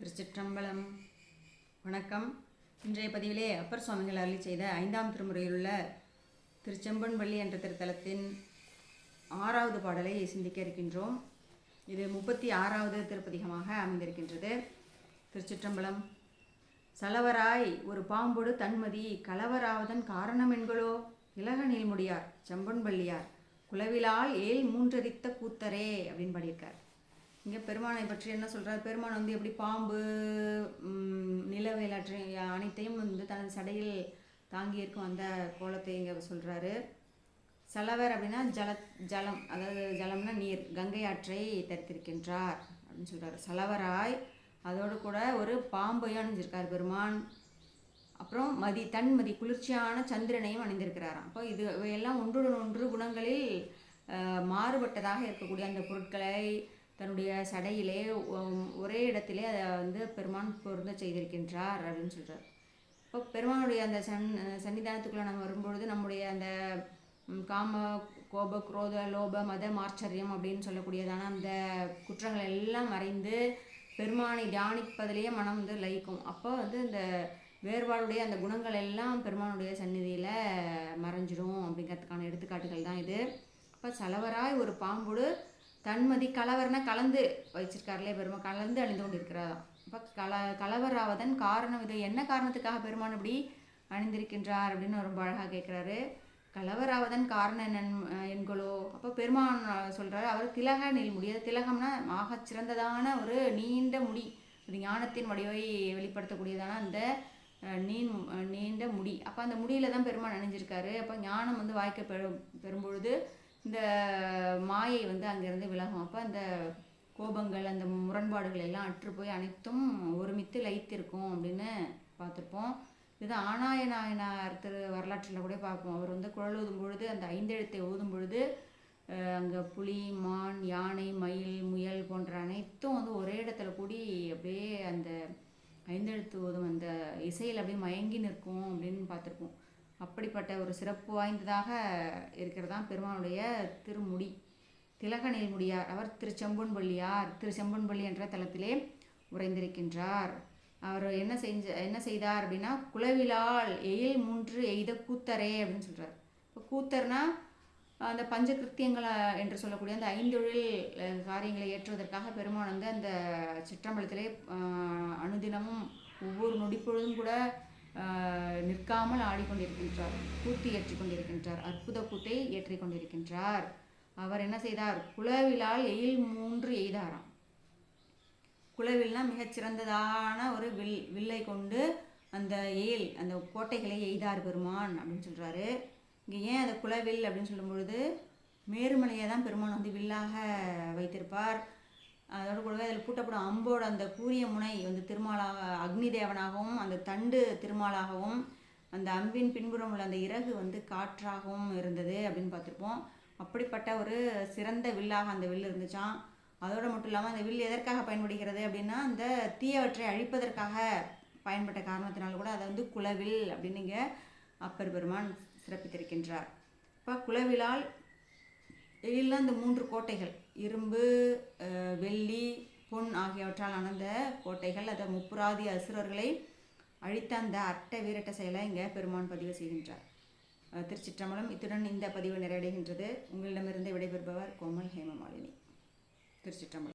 திருச்சிற்றம்பலம். வணக்கம். இன்றைய பதிவிலே அப்பர் சுவாமிகள் அருளி செய்த ஐந்தாம் திருமுறையில் உள்ள திருச்செம்பன்பள்ளி என்ற திருத்தலத்தின் ஆறாவது பாடலை சிந்திக்க இருக்கின்றோம். இது முப்பத்தி ஆறாவது திருப்பதிகமாக அமைந்திருக்கின்றது. திருச்சிற்றம்பலம். சலவராய் ஒரு பாம்பொடு தன்மதி கலவராவதன் காரணம் என்களோ இலக நீள்முடியார் செம்பன்பள்ளியார் குலவிலால் ஏல் மூன்றரித்த கூத்தரே அப்படின்னு பாடியிருக்கார். இங்கே பெருமானை பற்றி என்ன சொல்கிறார் பெருமான் வந்து எப்படி பாம்பு ம், அனைத்தையும் வந்து தனது சடையில் தாங்கி இருக்கும் அந்த கோலத்தை இங்கே சொல்கிறாரு சலவர் அப்படின்னா ஜல ஜலம் அதாவது ஜலம்னா நீர் கங்கை ஆற்றை தரித்திருக்கின்றார் அப்படின்னு சொல்கிறார் சலவராய் அதோடு கூட ஒரு பாம்பையும் அணிஞ்சிருக்கார் பெருமான். அப்புறம் மதி தன்மதி குளிர்ச்சியான சந்திரனையும் அணிந்திருக்கிறாராம். அப்போ இது இவையெல்லாம் ஒன்றுடன் ஒன்று குணங்களில் மாறுபட்டதாக இருக்கக்கூடிய அந்த பொருட்களை தன்னுடைய சடையிலே ஒரே இடத்திலே அதை வந்து பெருமான் பொருந்த செய்திருக்கின்றார் அப்படின்னு சொல்கிறார் இப்போ பெருமானுடைய அந்த சன் சன்னிதானத்துக்குள்ளே நம்ம வரும்பொழுது நம்முடைய அந்த காம கோப குரோத லோப மத மாச்சரியம் அப்படின்னு சொல்லக்கூடியதான அந்த குற்றங்கள் எல்லாம் மறைந்து பெருமானை தியானிப்பதிலேயே மனம் வந்து லயிக்கும். அப்போ வந்து இந்த வேறுபாடுடைய அந்த குணங்கள் எல்லாம் பெருமானுடைய சந்நிதியில் மறைஞ்சிடும் அப்படிங்கிறதுக்கான எடுத்துக்காட்டுகள் தான் இது. இப்போ சலவராய் ஒரு பாம்போடு தன்மதி கலவரனை கலந்து வச்சிருக்காருலே பெருமான் கலந்து அணிந்து கொண்டு இருக்கிறாராம் அப்போ கல கலவராவதன் காரணம் இது. என்ன காரணத்துக்காக பெருமான் இப்படி அணிந்திருக்கின்றார் அப்படின்னு ரொம்ப அழகாக கேட்குறாரு கலவராவதன் காரணம் என்னன் என்களோ? அப்போ பெருமான் சொல்கிறாரு அவர் திலக நெல் முடியாது திலகம்னா ஆகச் சிறந்ததான ஒரு நீண்ட முடி. ஒரு ஞானத்தின் வடிவை வெளிப்படுத்தக்கூடியதான அந்த நீண் நீண்ட முடி. அப்போ அந்த முடியில தான் பெருமான் அணிஞ்சிருக்காரு. அப்போ ஞானம் வந்து வாய்க்க பெறும் பெறும்பொழுது இந்த மாயை வந்து அங்கேருந்து விலகும். அப்போ அந்த கோபங்கள் அந்த முரண்பாடுகள் எல்லாம் அற்று போய் அனைத்தும் ஒருமித்து லயித்திருக்கும் அப்படின்னு பார்த்துருப்போம். இது ஆனாய நாயனார் திரு வரலாற்றில் கூட பார்ப்போம். அவர் வந்து குழல் ஊதும் பொழுது அந்த ஐந்தெழுத்தை ஊதும் பொழுது அங்கே புலி மான் யானை மயில் முயல் போன்ற அனைத்தும் வந்து ஒரே இடத்துல கூடி அப்படியே அந்த ஐந்தெழுத்து ஓதும் அந்த இசையில் அப்படியே மயங்கி நிற்கும் அப்படின்னு பார்த்துருப்போம். அப்படிப்பட்ட ஒரு சிறப்பு வாய்ந்ததாக இருக்கிறதான் பெருமானுடைய திருமுடி. திலக முடியார். அவர் திருச்செம்பொன்பள்ளியார் திருச்செம்பொன்பள்ளி என்ற தலத்திலே உறைந்திருக்கின்றார். அவர் என்ன செஞ்ச என்ன செய்தார் அப்படின்னா குலவிலால் எயில் மூன்று எய்த கூத்தரே அப்படின்னு சொல்கிறார் இப்போ கூத்தர்னா அந்த பஞ்ச கிருத்தியங்களை என்று சொல்லக்கூடிய அந்த ஐந்தொழில் காரியங்களை ஏற்றுவதற்காக பெருமான் வந்து அந்த சிற்றம்பலத்திலே அனுதினமும் ஒவ்வொரு நொடிப்பொழுதும் கூட நிற்காமல் ஆடிக்கொண்டிருக்கின்றார். கூத்து ஏற்றிக் கொண்டிருக்கின்றார் அற்புத கூத்தை ஏற்றிக் கொண்டிருக்கின்றார் அவர் என்ன செய்தார்? குலவிலால் எயில் மூன்று எய்தாராம். குளவில்னா மிகச்சிறந்ததான ஒரு வில் வில்லை கொண்டு அந்த எயில் அந்த கோட்டைகளை எய்தார் பெருமான் அப்படின்னு சொல்கிறாரு இங்கே ஏன் அந்த குலவில் அப்படின்னு சொல்லும் பொழுது மேருமலையை தான் பெருமான் வந்து வில்லாக வைத்திருப்பார். அதோடு கூடவே அதில் பூட்டப்படும் அம்போட அந்த கூரிய முனை வந்து திருமாலாக அக்னி தேவனாகவும் அந்த தண்டு திருமாலாகவும் அந்த அம்பின் பின்புறம் உள்ள அந்த இறகு வந்து காற்றாகவும் இருந்தது அப்படின்னு பார்த்துருப்போம். அப்படிப்பட்ட ஒரு சிறந்த வில்லாக அந்த வில் இருந்துச்சான் அதோடு மட்டும் இல்லாமல் அந்த வில் எதற்காக பயன்படுகிறது அப்படின்னா அந்த தீயவற்றை அழிப்பதற்காக பயன்பட்ட காரணத்தினால கூட அதை வந்து குலவில் அப்படின்னு இங்கே அப்பர் பெருமான் சிறப்பித்திருக்கின்றார். இப்போ குலவிலால் எழில்னா இந்த மூன்று கோட்டைகள். இரும்பு வெள்ளி பொன் ஆகியவற்றால் ஆனந்த கோட்டைகள். அதை முப்புராதி அசுரர்களை அழித்த அந்த அட்ட வீரட்ட செயலை இங்கே பெருமான் பதிவு செய்கின்றார். திருச்சிற்றம்பலம் இத்துடன் இந்த பதிவு நிறைவடைகின்றது. உங்களிடமிருந்து விடைபெறுபவர் கோமல் ஹேமமாலினி. திருச்சிற்றம்பலம்.